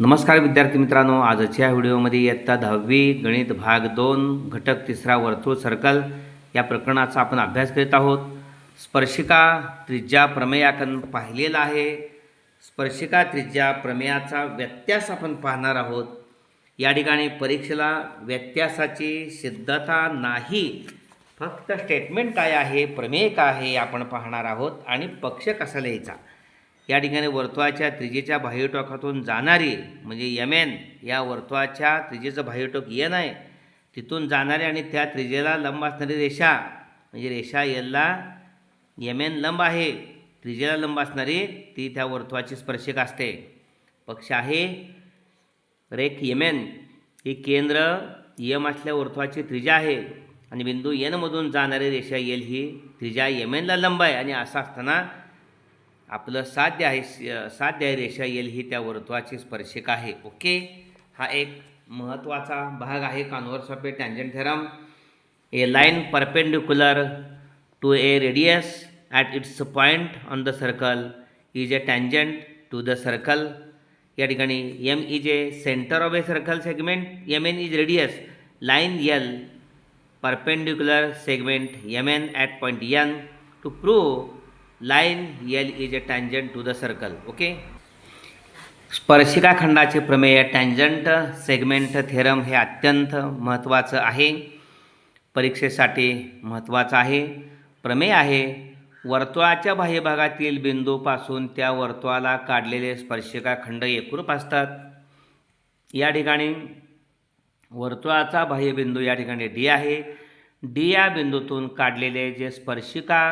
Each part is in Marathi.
नमस्कार विद्यार्थी मित्रांनो आजच्या व्हिडिओमध्ये इयत्ता दहावी गणित भाग दोन घटक तिसरा वर्तुळ सर्कल या प्रकरणाचा आपण अभ्यास करीत आहोत स्पर्शिका त्रिज्या प्रमेय आपण पाहिलेला आहे स्पर्शिका त्रिज्या प्रमेयाचा व्यत्यास आपण पाहणार आहोत या ठिकाणी परीक्षेला व्यत्यासाची सिद्धता नाही फक्त स्टेटमेंट काय आहे प्रमेय काय आहे आपण पाहणार आहोत आणि पक्ष कसा लिहायचा या ठिकाणी वर्तुळाच्या त्रिजेच्या बाह्यटोकातून जाणारी म्हणजे यमेन या वर्तुळाच्या त्रिजेचं बाह्यटोक येन आहे तिथून जाणारी आणि त्या त्रिजेला लंब असणारी रेषा म्हणजे रेषा यलला यमेन लंब आहे त्रिजेला लंब असणारी ती त्या वर्तुळाची स्पर्शिक असते पक्ष आहे रेख यम एन ही केंद्र यम असल्या वर्तुळाची त्रिजा आहे आणि बिंदू येनमधून जाणारी रेषा येल ही त्रिजा यमेनला लंब आहे आणि असं असताना आपलं साध्य आहे साध्य आहे रेषा येईल ही त्या वर्तुळाची स्पर्शिक आहे ओके हा एक महत्त्वाचा भाग आहे converse of a tangent theorem a line perpendicular to a radius at its point on the circle is a tangent to the circle या ठिकाणी M is a centre of a circle segment M N is radius line L perpendicular segment M N at point N to prove line L is a tangent to the circle okay स्पर्शिका खंडाचे प्रमेय टँजंट सेगमेंट थेरम हे अत्यंत महत्त्वाचं आहे परीक्षेसाठी महत्त्वाचं आहे प्रमेय आहे वर्तुळाच्या बाह्यभागातील बिंदूपासून त्या वर्तुळाला काढलेले स्पर्शिकाखंड एकरूप असतात या ठिकाणी वर्तुळाचा बाह्यबिंदू या ठिकाणी डी आहे डी या बिंदूतून काढलेले जे स्पर्शिका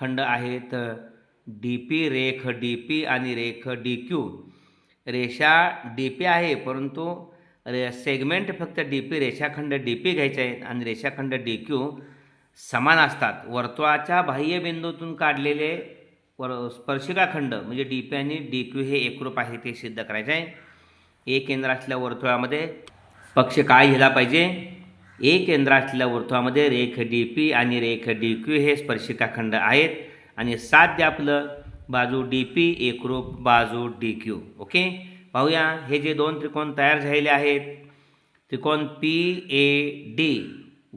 खंड आहेत डी पी रेख डी पी आणि रेख डी क्यू रेषा डी पी आहे परंतु रे सेगमेंट फक्त डी पी रेषाखंड डी पी घ्यायचे आहेत आणि रेषाखंड डी क्यू समान असतात वर्तुळाच्या बाह्यबिंदूतून काढलेले वर स्पर्शिकाखंड म्हणजे डी पी आणि डी क्यू हे एकरूप आहे ते सिद्ध करायचं आहे एक केंद्र असल्या वर्तुळामध्ये पक्ष काय घ्यायला पाहिजे ए केंद्र असलेल्या वर्तुळामध्ये रेख डी पी आणि रेख डी क्यू हे स्पर्शिकाखंड आहेत आणि साध्य आपलं बाजू डी पी एकरूप बाजू डी क्यू ओके पाहूया हे जे दोन त्रिकोण तयार झालेले आहेत त्रिकोण पी ए डी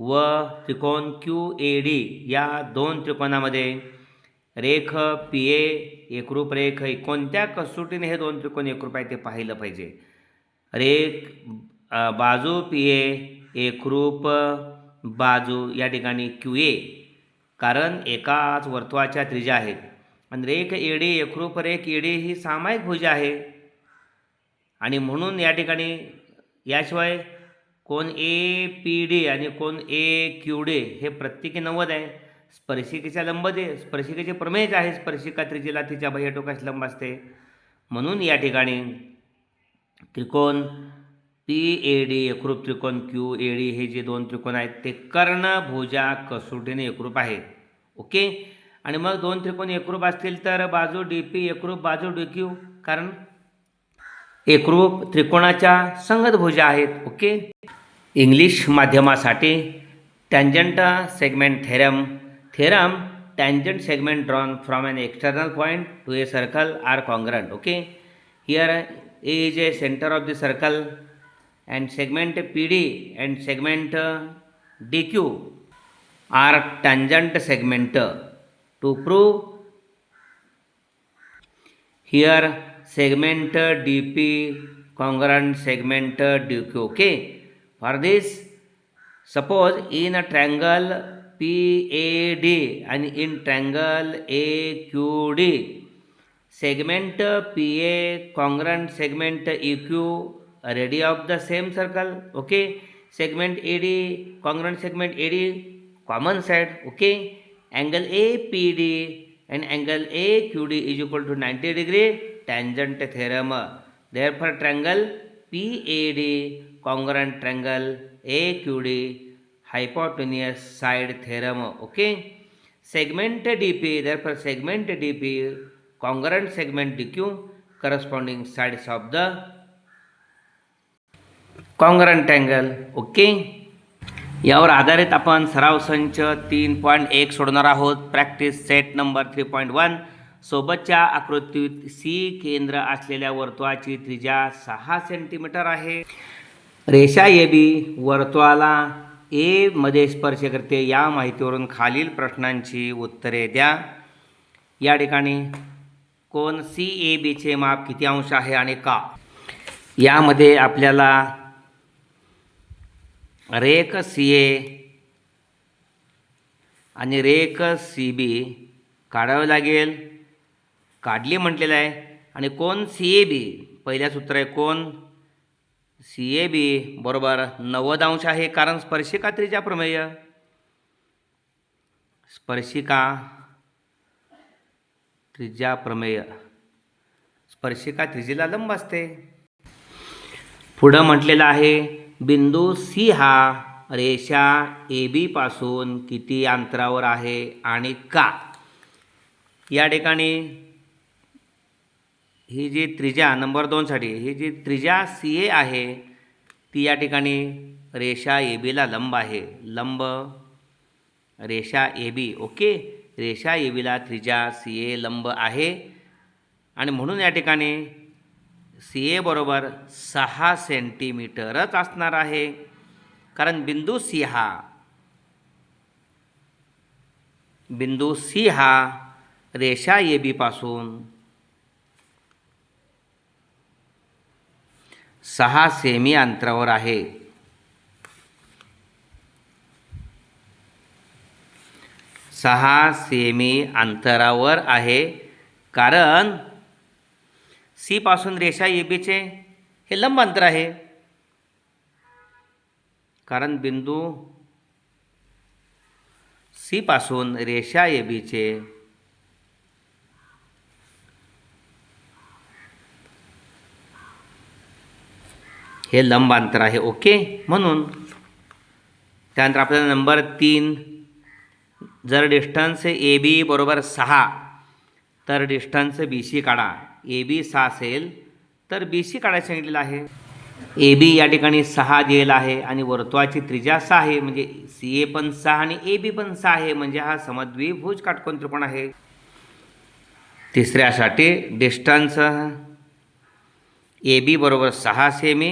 व त्रिकोण क्यू ए डी या दोन त्रिकोणामध्ये रेख पी ए एकरूप रेख कोणत्या कसोटीने हे दोन त्रिकोण एकरूप आहे ते पाहिलं पाहिजे रेख बाजू पी ए एकरूप बाजू या ठिकाणी क्यू ए कारण एकाच वर्तुळाच्या त्रिज्या आहेत आणि रेख एडी एकरूप रेख एडी ही सामायिक भुजा आहे आणि म्हणून या ठिकाणी याशिवाय कोण ए पी डे आणि कोण ए क्यू हे प्रत्येकी नव्वद आहे स्पर्शिकेच्या लंब दे स्पर्शिकेचे प्रमेयच आहे स्पर्शिका त्रिजेला तिच्या बाह्य टोकाशी लंब असते म्हणून या ठिकाणी त्रिकोण टी ए डी एकरूप त्रिकोण क्यू ए डी हे जे दोन त्रिकोण आहेत ते कर्णभुजा कसोटीने एकरूप आहेत ओके आणि मग दोन त्रिकोण एकरूप असतील तर बाजू डी पी एकरूप बाजू डी क्यू कारण एकरूप त्रिकोणाच्या संगत भुजा आहेत okay English माध्यमासाठी tangent segment theorem theorem tangent segment drawn from an external point to a circle are congruent okay here A is a centre of the circle and segment PD and segment DQ are tangent segment. To prove, here segment DP congruent segment DQ. Okay. For this, suppose in a triangle PAD and in triangle AQD, segment PA congruent segment EQ a radius of the same circle okay segment ad congruent segment ad common side okay angle apd and angle aqd is equal to 90 degree tangent theorem therefore triangle pad congruent triangle aqd hypotenuse side theorem okay segment dp therefore segment dp congruent segment dq corresponding sides of the congruent angle okay यावर आधारित आपण सराव संच तीन पॉईंट एक सोडणार आहोत practice set number three point one सोबतच्या आकृतीत सी केंद्र असलेल्या वर्तुळाची त्रिज्या सहा सेंटीमीटर आहे रेषा ए बी वर्तुळाला ए मध्ये स्पर्श करते या माहितीवरून खालील प्रश्नांची उत्तरे द्या या ठिकाणी कोण सी ए बीचे माप किती अंश आहे आणि का यामध्ये आपल्याला रेक सी ए आणि रेक सी बी काढावं लागेल काढली म्हटलेलं आहे आणि कोण सी ए बी पहिल्या सूत्र आहे कोण सी ए बी बरोबर नव्वद अंश आहे कारण स्पर्शिका त्रिजा प्रमेय स्पर्शिका त्रिजा प्रमेय स्पर्शिका त्रिजेला लंब असते पुढं म्हटलेलं आहे बिंदू सी हा रेषा ए बीपासून किती अंतरावर आहे आणि का या ठिकाणी ही जी त्रिजा नंबर दोनसाठी ही जी त्रिजा सी ए आहे ती या ठिकाणी रेषा ए बीला लंब आहे लंब रेषा ए बी ओके रेषा ए बीला त्रिजा सी ए लंब आहे आणि म्हणून या ठिकाणी सी ए बरोबर सहा सेंटीमीटरच असणार आहे कारण बिंदू सी हा बिंदू सी हा रेषा ए बीपासून सहा सेमी अंतरावर आहे सहा सेमी अंतरावर आहे कारण सीपासून रेषा ए बीचे हे लंब अंतर आहे कारण बिंदू सीपासून रेषा ए बीचे हे लंब अंतर आहे ओके म्हणून त्यानंतर आपल्याला नंबर तीन जर डिस्टन्स ए बी बरोबर सहा तर डिस्टन्स बी सी काढा ए बी सहा असेल तर बी सी काढायला सांगितलेलं आहे ए बी या ठिकाणी सहा दिलेला आहे आणि वर्तुळाची त्रिज्या सहा आहे म्हणजे सी ए पण सहा आणि ए बी पण सहा आहे म्हणजे हा समद्विभुज काटकोण त्रिकोण आहे तिसऱ्यासाठी डिस्टन्स ए बी बरोबर सहा सेमी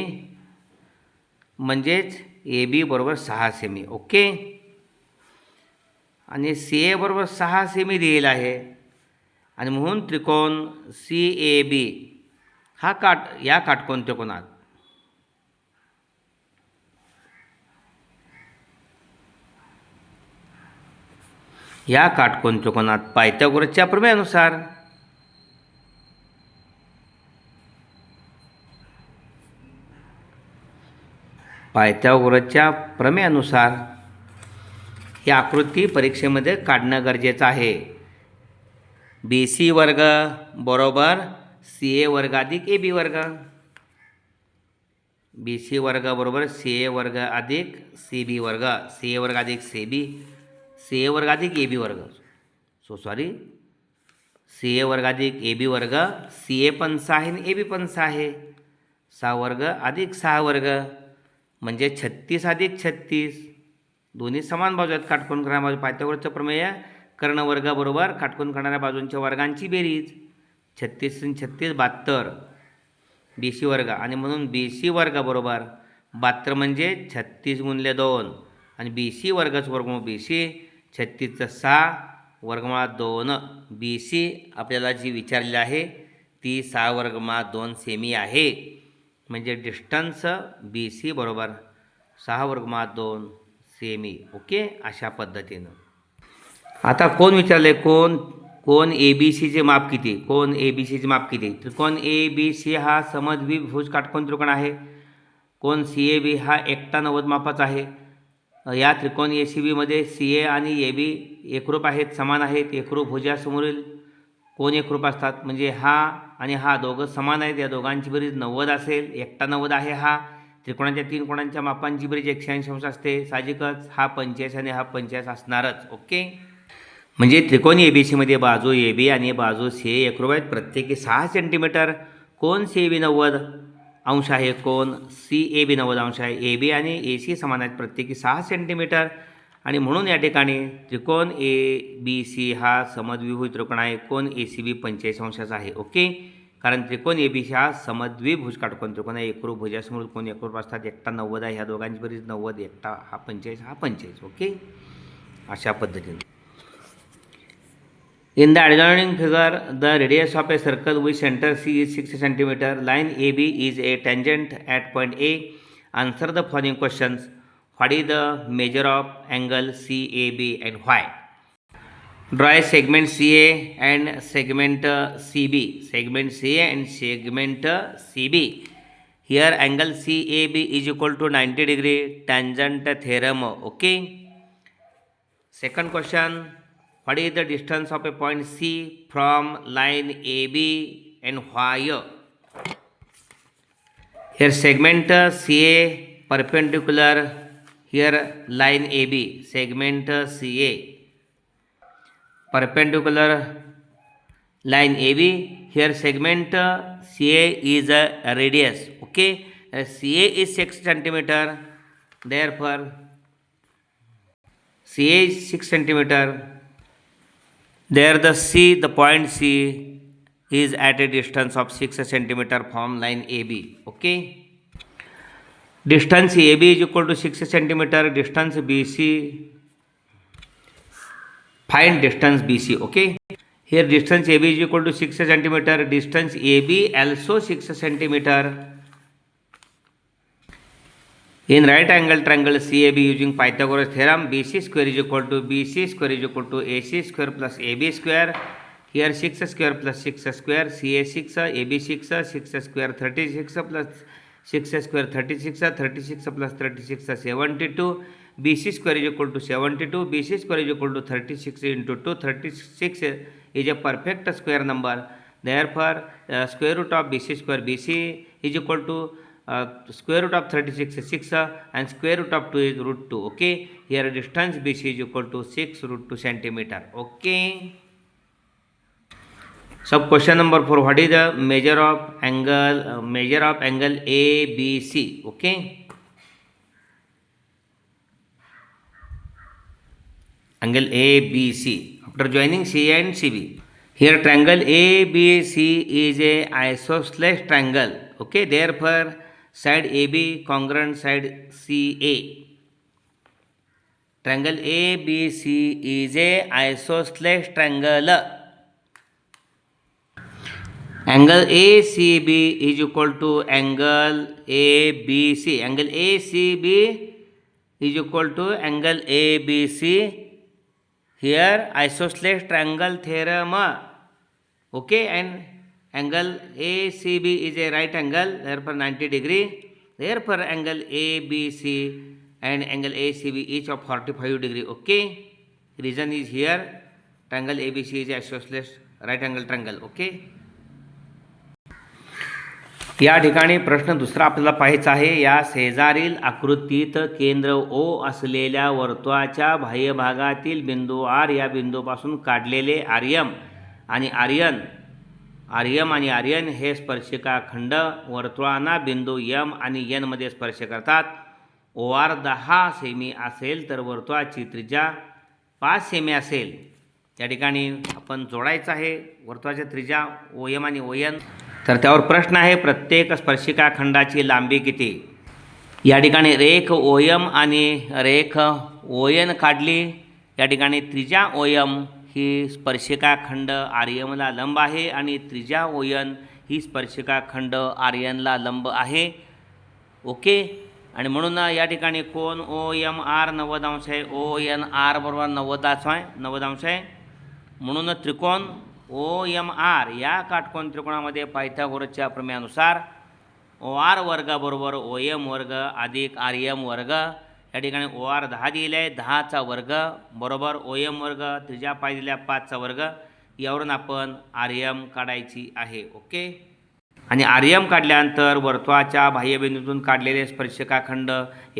म्हणजेच ए बी बरोबर सहा सेमी ओके आणि सी ए बरोबर सहा सेमी दिलेला आहे आणि म्हणून त्रिकोण सी ए बी हा काट या काटकोण त्रिकोणात या काटकोन त्रिकोणात पायथ्यागोरसच्या प्रमेयानुसार पायथ्यागोरसच्या प्रमेयानुसार ही आकृती परीक्षेमध्ये काढणं गरजेचं आहे बी सी वर्ग बरोबर सी ए वर्गाधिक ए बी वर्ग बी सी वर्ग बरोबर सी ए वर्ग अधिक सी बी वर्ग सी ए वर्ग अधिक सी बी सी ए वर्ग अधिक ए बी वर्ग सो सॉरी सी ए वर्ग अधिक ए बी वर्ग सी ए पण सहा आहे आणि ए बी पण सहा आहे सहा वर्ग अधिक सहा वर्ग म्हणजे छत्तीस अधिक छत्तीस दोन्ही समान बाजू आहेत काटकोण करा बाजू पायथ्यावरचं प्रमेय कर्णवर्गाबरोबर खाटकून करणाऱ्या बाजूंच्या वर्गांची बेरीज छत्तीस छत्तीस बहात्तर बी सी वर्ग आणि म्हणून बी सी वर्गाबरोबर बहात्तर म्हणजे छत्तीस गुणले दोन आणि बी सी वर्गच वर्ग बी सी छत्तीसचं सहा वर्गमा दोन बी सी आपल्याला जी विचारली आहे ती सहा वर्गमा दोन सेमी आहे म्हणजे डिस्टन्स बी सी बरोबर सहा वर्गमा दोन सेमी ओके अशा पद्धतीनं आता कोण विचारले कोण कोण ए बी सीचे माप किती कोण ए बी सीचे माप किती त्रिकोण ए बी सी हा समद्विभुज काटकोन त्रिकोण आहे कोण सी ए बी हा एकटा नव्वद मापाचा आहे या त्रिकोण ए सी बीमध्ये सी ए आणि ए बी एकरूप आहेत समान आहेत एकरूप भुजासमोरील कोण एकरूप असतात म्हणजे हा आणि हा दोघं समान आहेत या दोघांची बरीच नव्वद असेल एकटा नव्वद आहे हा त्रिकोणाच्या तीन कोणांच्या मापांची बरीच एकशे ऐंशी अंश असते साहजिकच हा पंचेचाळीस आणि हा पंचेचाळीस असणारच ओके म्हणजे त्रिकोणी ए बी सीमध्ये बाजू ए बी आणि बाजू सी ए आहेत प्रत्येकी सहा सेंटीमीटर कोण सी ए बी नव्वद अंश आहे कोण सी ए बी नव्वद अंश आहे ए बी आणि ए सी समान आहेत प्रत्येकी सहा सेंटीमीटर आणि म्हणून या ठिकाणी त्रिकोण ए बी सी हा समद्विभू त्रिकोण आहे कोण ए सी बी पंचेचाळीस अंशाचा आहे ओके कारण त्रिकोण ए बी सी हा समद्विभुज काटकोण त्रिकोण आहे एकरूप भुजासमोर कोण एकरूप असतात एकटा नव्वद आहे ह्या दोघांची बरीच नव्वद एकटा हा पंचेचाळीस हा पंचेचाळीस ओके अशा पद्धतीने In the adjoining figure, the radius of a circle with center C is 6 cm. Line AB is a tangent at point A. Answer the following questions. What is the measure of angle CAB and why? Draw segment CA and segment uh, CB. Segment CA and segment uh, CB. Here angle CAB is equal to 90 degree tangent theorem. Okay. Second question. What is the distance of a point C from line AB and why? Here segment CA perpendicular here line AB segment CA perpendicular line AB here segment CA is a radius okay CA is 6 centimeter therefore CA is 6 centimeter there the C, the point C is at a distance of 6 centimeter from line AB. Okay. Distance AB is equal to 6 centimeter. Distance BC. Find distance BC. Okay. Here distance AB is equal to 6 centimeter. Distance AB also 6 centimeter. In right angle triangle CAB using Pythagoras theorem, BC square is equal to BC square is equal to AC square plus AB square. Here 6 square plus 6 square, CA 6, AB 6, 6 square 36 plus 6 square 36, 36 plus 36 72. BC square is equal to 72, BC square is equal to 36 into 2, 36 is a perfect square number. Therefore, uh, square root of BC square BC is equal to square root of 36 is 6 and square root of 2 is root 2 okay here distance BC is equal to 6 root 2 centimeter okay so question number 4 what is the measure of angle uh, measure of angle a b c okay angle a b c after joining C and CB here triangle a b c is a isosceles triangle okay therefore Side AB congruent side CA. Triangle ABC is a isosceles triangle. Angle ACB is equal to angle ABC. Angle ACB is equal to angle ABC. Here isosceles triangle theorem. Okay, and angle ACB is a right angle, therefore 90 degree. Therefore angle ABC and angle ACB each of 45 degree. Okay. Reason is here. Triangle ABC is isosceles right angle triangle. Okay. या ठिकाणी प्रश्न दुसरा आपल्याला पाहायचा आहे या शेजारील आकृतीत केंद्र ओ असलेल्या वर्तुळाच्या बाह्यभागातील बिंदू आर या बिंदूपासून काढलेले आर्यम आणि आर्यन आर्यम आणि आर्यन हे स्पर्शिका खंड वर्तुळांना बिंदू यम आणि यनमध्ये स्पर्श करतात ओ आर दहा सेमी असेल तर वर्तुळाची त्रिज्या पाच सेमी असेल त्या ठिकाणी आपण जोडायचं आहे वर्तुळाच्या त्रिज्या ओ आणि ओ एन तर त्यावर प्रश्न आहे प्रत्येक स्पर्शिका खंडाची लांबी किती या ठिकाणी रेख ओ आणि रेख ओ एन काढली या ठिकाणी त्रिज्या ओ ही स्पर्शिकाखंड आर्यमला लंब आहे आणि त्रिजा ओयन ही स्पर्शिकाखंड आर्यनला लंब आहे ओके आणि म्हणून या ठिकाणी कोण ओ एम आर नव्वद अंश आहे ओ एन आर बरोबर नव्वदाच आहे नव्वद अंश आहे म्हणून त्रिकोण ओ एम आर या काटकोन त्रिकोणामध्ये पायथागोरसच्या प्रमेयानुसार ओ आर वर्गाबरोबर ओ एम वर्ग अधिक आर एम वर्ग या ठिकाणी ओ आर दहा दिले आहे दहाचा वर्ग बरोबर ओ एम वर्ग त्रिजा पाय दिल्या पाचचा वर्ग यावरून आपण आर एम काढायची आहे ओके आणि आर एम काढल्यानंतर वर्तुळाच्या बाह्यबिंदूतून काढलेले स्पर्शिकाखंड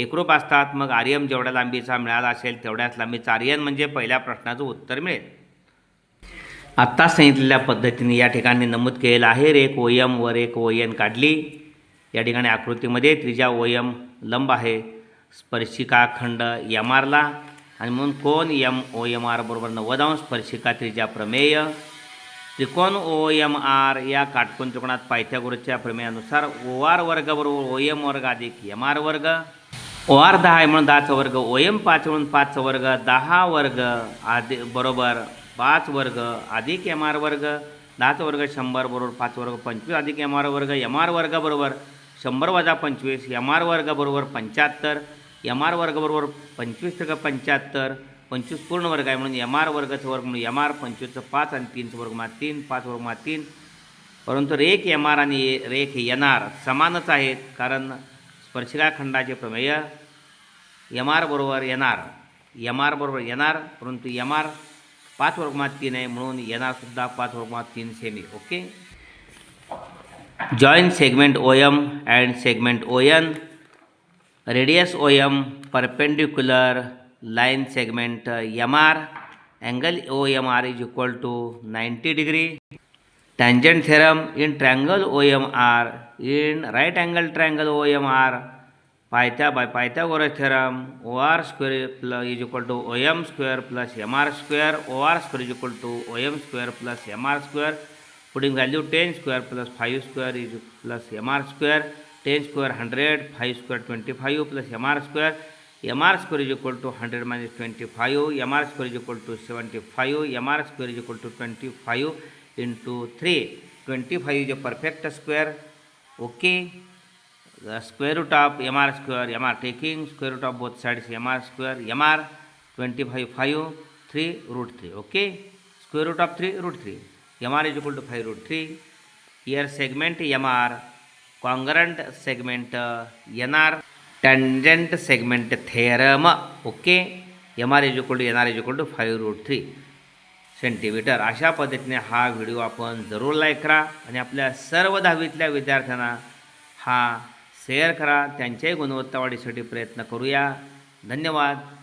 एकरूप असतात मग आर एम जेवढ्या लांबीचा मिळाला असेल तेवढ्याच लांबीचा आर म्हणजे पहिल्या प्रश्नाचं उत्तर मिळेल आत्ताच सांगितलेल्या पद्धतीने या ठिकाणी नमूद केलेलं आहे एक ओ एम वर एक ओ एन काढली या ठिकाणी आकृतीमध्ये त्रिजा ओ एम लंब आहे स्पर्शिका स्पर्शिकाखंड यम आरला आणि म्हणून कोण यम ओ एम आर बरोबर नव्वदांश स्पर्शिका त्रिजा प्रमेय त्रिकोण ओ एम आर या काटकोन त्रिकोणात पायथ्यागुरुच्या प्रमेयानुसार ओ आर वर्ग बरोबर ओ एम वर्ग अधिक एम आर वर्ग ओ आर दहा आहे म्हणून दहाचा वर्ग ओ एम पाच म्हणून पाच वर्ग दहा वर्ग आदि बरोबर पाच वर्ग अधिक एम आर वर्ग दहाचा वर्ग शंभर बरोबर पाच वर्ग पंचवीस अधिक एम आर वर्ग एम आर वर्ग बरोबर शंभर वजा पंचवीस एम आर वर्ग बरोबर पंच्याहत्तर एम आर वर्गबरोबर पंचवीस टक्के पंच्याहत्तर पंचवीस पूर्ण वर्ग आहे म्हणून एम आर वर्गाचं वर्ग म्हणून एम आर पंचवीसचं पाच आणि तीनचं वर्गमा तीन पाच वर्गमा तीन परंतु रेख एम आर आणि रेख एन आर समानच आहेत कारण स्पर्शिकाखंडाचे प्रमेय यम आर बरोबर एन आर एम आर बरोबर एन आर परंतु एम आर पाच मात तीन आहे म्हणून एन आरसुद्धा पाच वर्गमात तीन semi okay joint segment O M and segment O N Radius OM, perpendicular line segment MR, angle OMR is equal to 90 degree. Tangent theorem in triangle OMR, in right angle triangle OMR, Pythagor by Pythagoras theorem, OR square is equal to OM square plus MR square, OR square is equal to OM square plus MR square, putting value 10 square plus 5 square is plus MR square. 10 square 100, 5 square 25 plus MR square. MR square is equal to 100 minus 25. MR square is equal to 75. MR square is equal to 25 into 3. 25 is a perfect square. Okay. The square root of MR square, MR taking square root of both sides, MR square, MR 25, 5, 3, root 3. Okay. Square root of 3, root 3. MR is equal to 5 root 3. Here segment MR congruent segment R tangent segment theorem okay M R is equal to N R is equal to five root three centimetre अशा पद्धतीने हा व्हिडिओ आपण जरूर लाईक करा आणि आपल्या सर्व दहावीतल्या विद्यार्थ्यांना हा शेअर करा त्यांच्याही गुणवत्ता वाढीसाठी प्रयत्न करूया धन्यवाद